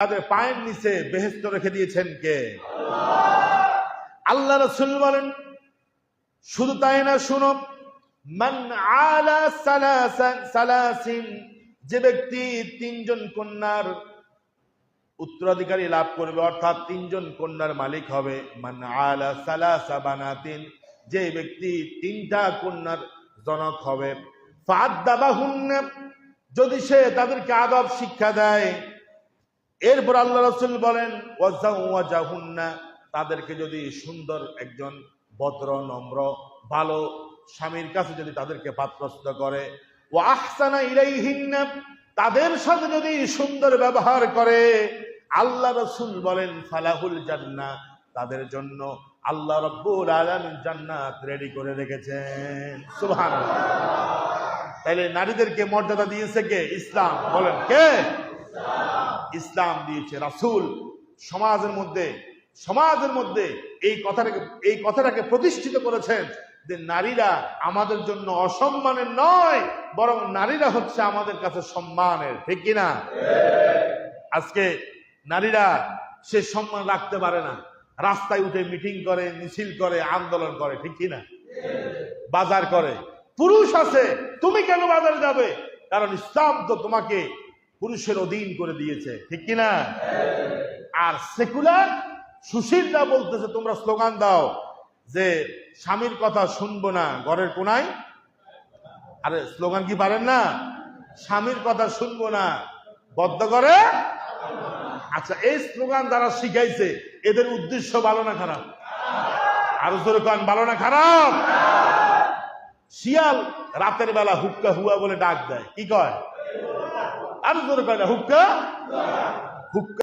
তাদের পায়ের নিচে বেহেস্ত রেখে দিয়েছেন কে? আল্লাহ রসুল বলেন, শুধু তাই না, শুনো যে ব্যক্তি তিনজন কন্যার উত্তরাধিকারী লাভ করবে, অর্থাৎ তিনজন কন্যার মালিক হবে বানাতিন, যে ব্যক্তি তিনটা কন্যার জনক হবে যদি সে তাদেরকে আদব শিক্ষা দেয় এরপর আল্লাহ রসুল বলেন ওয়াজাহুন্না তাদেরকে যদি সুন্দর একজন ভদ্র, নম্র, ভালো স্বামীর কাছে যদি তাদেরকে পাত্রস্থ করে ও আহসানা ইলাইহিন্না তাদের সাথে যদি সুন্দর ব্যবহার করে, আল্লাহ রসুল বলেন, ফালাহুল জান্না তাদের জন্য আল্লাহ রব্বুল আলামিন জান্নাত রেডি করে রেখেছেন। সুবহানাল্লাহ। তাহলে নারীদেরকে মর্যাদা দিয়েছে কে? ইসলাম। বলেন কে? ইসলাম দিয়েছে, রাসূল, সমাজের মধ্যে সমাজের মধ্যে এই কথাটাকে এই কথাটাকে প্রতিষ্ঠিত করেছেন যে নারীরা আমাদের জন্য অসম্মানের নয়, বরং নারীরা হচ্ছে আমাদের কাছে সম্মানের, ঠিক কিনা আজকে নারীরা সে সম্মান রাখতে পারে না, রাস্তায় উঠে মিটিং করে, মিছিল করে, আন্দোলন করে, ঠিক কিনা বাজার করে। পুরুষ আছে, তুমি কেন বাজারে যাবে? কারণ ইসলাম তো তোমাকে পুরুষের অধীন করে দিয়েছে, ঠিক কিনা? আর সেকুলার সুশীলরা বলতেছে, তোমরা স্লোগান দাও যে স্বামীর কথা শুনব না, ঘরের কোনায়। আরে, স্লোগান কি পারেন না? স্বামীর কথা শুনব না, বদ্ধ করে আচ্ছা এই স্লোগান যারা শিখাইছে, এদের উদ্দেশ্য ভালো না খারাপ? আরও জোরে ভালো না খারাপ? শিয়াল রাতের বেলা হুক্কা হুয়া বলে ডাক দেয়, কি কয়? আরও হুক্কা? হুক্কা।